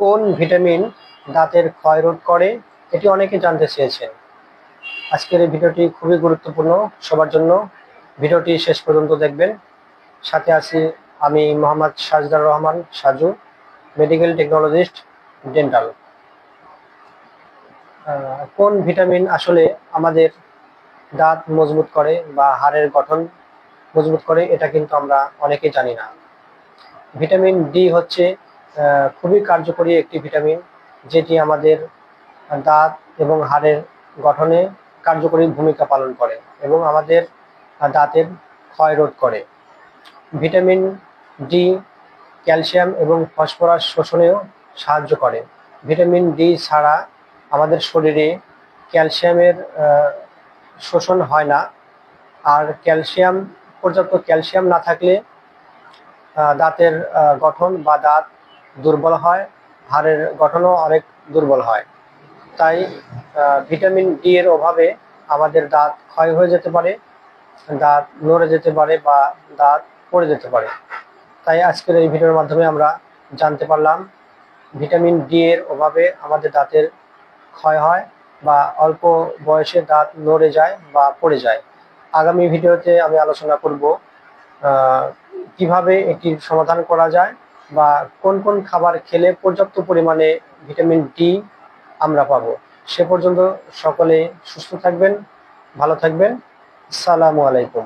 কোন ভিটামিন দাঁতের ক্ষয় রোধ করে, এটি অনেকে জানতে চেয়েছেন। আজকের এই ভিডিওটি খুবই গুরুত্বপূর্ণ। সবার জন্য ভিডিওটি শেষ পর্যন্ত দেখবেন। সাথে আছি আমি Mohammad Sajdar Rahman Saju, medical technologist, dental. কোন ভিটামিন আসলে আমাদের দাঁত মজবুত করে বা হাড়ের গঠন মজবুত করে, এটা কিন্তু আমরা অনেকেই জানি না। ভিটামিন ডি হচ্ছে খুবই কার্যকরী একটি ভিটামিন, যেটি আমাদের দাঁত এবং হাড়ের গঠনে কার্যকরী ভূমিকা পালন করে এবং আমাদের দাঁতের ক্ষয় রোধ করে। ভিটামিন ডি ক্যালসিয়াম এবং ফসফরাস শোষণেও সাহায্য করে। ভিটামিন ডি ছাড়া আমাদের শরীরে ক্যালসিয়ামের শোষণ হয় না। আর ক্যালসিয়াম, পর্যাপ্ত ক্যালসিয়াম না থাকলে দাঁতের গঠন বা দাঁত দুর্বল হয়, হাড়ের গঠনও অনেক দুর্বল হয়। তাই ভিটামিন ডি এর অভাবে আমাদের দাঁত ক্ষয় হয়ে যেতে পারে, দাঁত নড়ে যেতে পারে বা দাঁত পড়ে যেতে পারে। তাই আজকের এই ভিডিওর মাধ্যমে আমরা জানতে পারলাম, ভিটামিন ডি এর অভাবে আমাদের দাঁতের ক্ষয় হয় বা অল্প বয়সে দাঁত নড়ে যায় বা পড়ে যায়। আগামী ভিডিওতে আমি আলোচনা করব কীভাবে এটির সমাধান করা যায় বা কোন কোন খাবার খেলে পর্যাপ্ত পরিমাণে ভিটামিন ডি আমরা পাব। সে পর্যন্ত সকলে সুস্থ থাকবেন, ভালো থাকবেন। সালামু আলাইকুম।